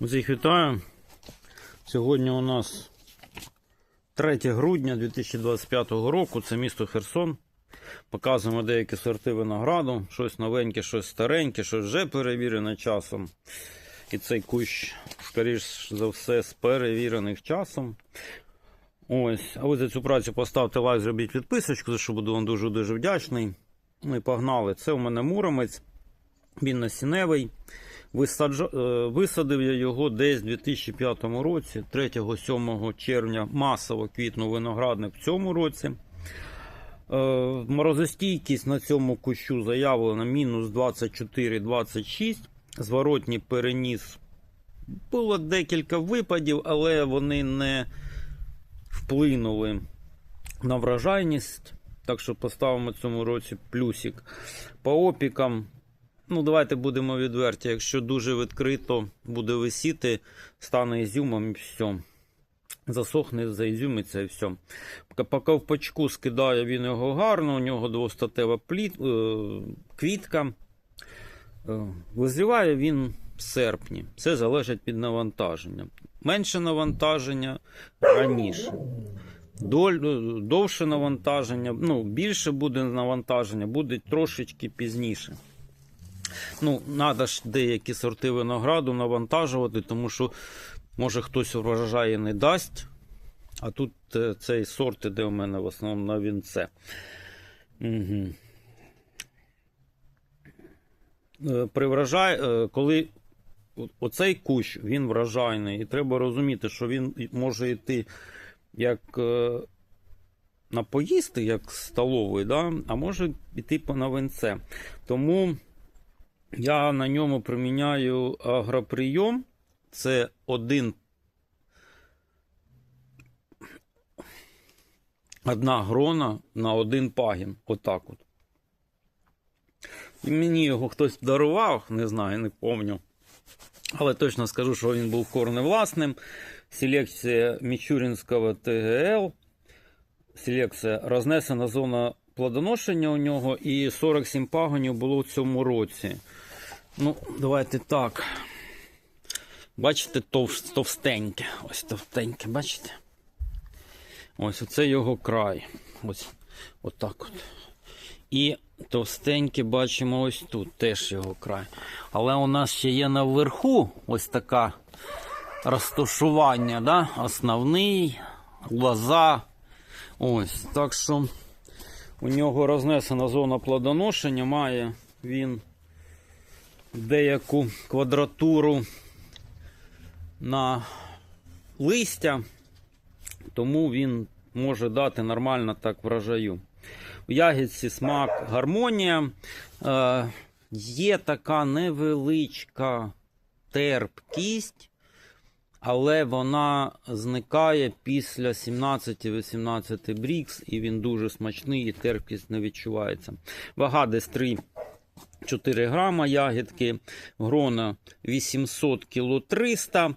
Всіх вітаю. Сьогодні у нас 3 грудня 2025 року. Це місто Херсон. Показуємо деякі сорти винограду. Щось новеньке, щось стареньке, щось вже перевірене часом. І цей кущ, скоріш за все, з перевірених часом. Ось, а ви за цю працю поставте лайк, зробіть підписочку, за що буду вам дуже-дуже вдячний. Ну і погнали. Це у мене муромець. Він насінневий. Висаджа... е, Висадив я його десь у 2005 році, 3-7 червня масово квітнув виноградник в цьому році. Е, Морозостійкість на цьому кущу заявлена мінус 24-26. Зворотній переніс. Було декілька випадів, але вони не вплинули на вражайність. Так що поставимо цьому році плюсик. По опікам Ну, давайте будемо відверті. Якщо дуже відкрито буде висіти, стане ізюмом і все. Засохне, заізюмиться і все. По ковпачку скидає він його гарно, у нього двостатева пліт, е, квітка. Е, Визріває він в серпні. Це залежить від навантаження. Менше навантаження раніше. Доль- Довше навантаження, ну, більше буде навантаження, буде трошечки пізніше. Ну, треба ж деякі сорти винограду навантажувати, тому що може хтось врожає не дасть. А тут е, цей сорт іде у мене в основному на вінце. Угу. При врожай, е, коли оцей кущ він врожайний, і треба розуміти, що він може йти як на поїсти, як столовий, да? а може йти на винце. Тому я на ньому приміняю агроприйом. Це один. Одна грона на один пагін. Отак от. І мені його хтось дарував, не знаю, не пам'ятаю. Але точно скажу, що він був корневласним. Селекція Мічурінського ТГЛ. Селекція рознесена зона плодоношення у нього, і 47 пагонів було в цьому році. Ну, давайте так. Бачите, тов, товстеньке. Ось товстеньке, бачите? Ось оце його край. Ось отак от. І товстеньке бачимо ось тут, теж його край. Але у нас ще є наверху ось така розташування, да? основний, лоза. Ось. Так що у нього рознесена зона плодоношення, має він деяку квадратуру на листя, тому він може дати нормально так врожаю. У ягідці смак гармонія. Е, є така невеличка терпкість, але вона зникає після 17-18 брікс, і він дуже смачний, і терпкість не відчувається. Вага десь 3 4 грама ягідки, грона 800 кг 300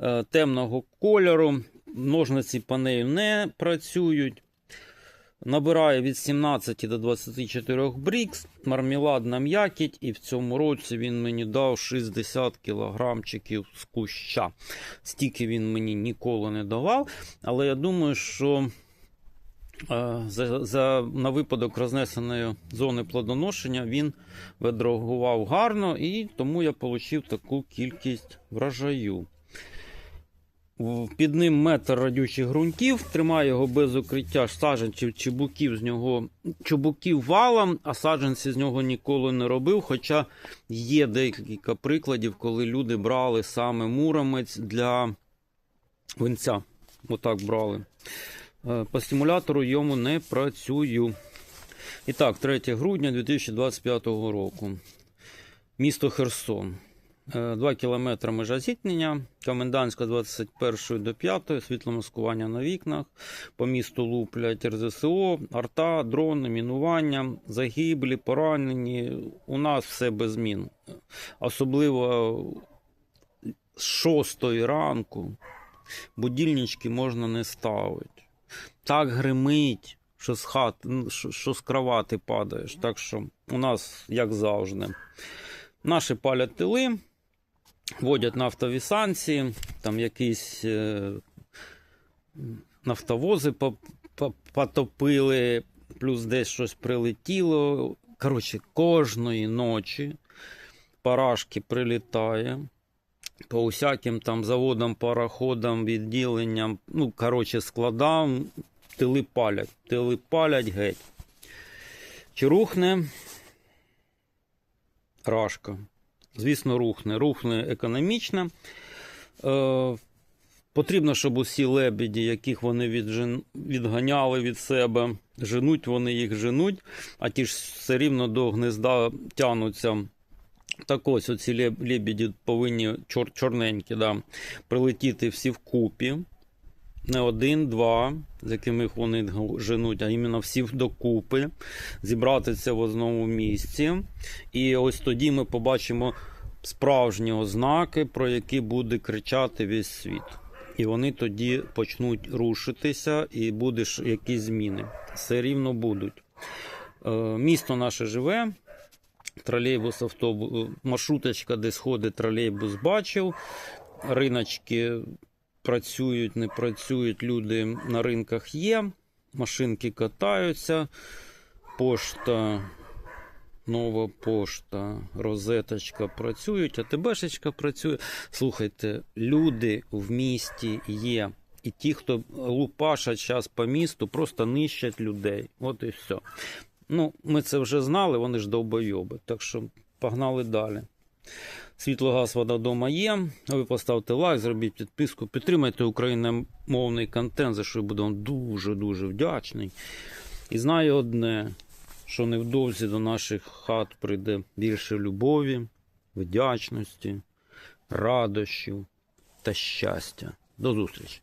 е, темного кольору. Ножниці по нею не працюють. Набирає від 17 до 24 брікс, мармеладна м'якіть, і в цьому році він мені дав 60 кілограмчиків з куща. Стільки він мені ніколи не давав. Але я думаю, що е, за, за, на випадок рознесеної зони плодоношення він відреагував гарно, і тому я отримав таку кількість врожаю. Під ним метр радючих ґрунтів, тримаю його без укриття саджанців чебуків з нього чубуків валом, а саджанці з нього ніколи не робив. Хоча є декілька прикладів, коли люди брали саме муромець для винця. Отак брали. Е, По стимулятору йому не працюю. І так, 3 грудня 2025 року. Місто Херсон. 2 кілометри межа зіткнення, комендантська 21 до 5, світломаскування на вікнах, по місту луплять РЗСО, арта, дрони, мінування, загиблі, поранені. У нас все без змін. Особливо з 6 ранку будильнички можна не ставити. Так гримить, що з хат, що з кровати падаєш. Так що у нас, як завжди, наші палять тили. Водять нафтові санкції, там якісь е, нафтовози по- по- потопили, плюс десь щось прилетіло. Коротше, кожної ночі парашки прилітає. По усяким там заводам, пароходам, відділенням, ну, коротше, складам, тили палять, тили палять геть. Чи рухне рашка? Звісно, рухне. Рухне економічно. Е, потрібно, щоб усі лебеді, яких вони віджен... відганяли від себе, женуть, вони їх женуть, а ті ж все рівно до гнезда тянуться. Так ось оці леб- лебеді повинні чор... чорненькі, да, прилетіти всі вкупі. Не один, два, з якими вони женуть, а іменно всі докупи, зібратися в одному місці. І ось тоді ми побачимо справжні ознаки, про які буде кричати весь світ. І вони тоді почнуть рушитися, і буде ж якісь зміни. Все рівно будуть. Е, місто наше живе. Тролейбус, автобус, маршруточка, де сходить тролейбус, бачив. Риночки працюють, не працюють, люди на ринках є, машинки катаються, пошта, нова пошта, розеточка працюють, а ТБшечка працює. Слухайте, люди в місті є. І ті, хто лупашать час по місту, просто нищать людей. От і все. Ну, ми це вже знали, вони ж довбойоби. Так що погнали далі. Світло, газ, вода вдома є. Ви поставте лайк, зробіть підписку, підтримайте україномовний контент, за що я буду вам дуже-дуже вдячний. І знаю одне, що невдовзі до наших хат прийде більше любові, вдячності, радощів та щастя. До зустрічі!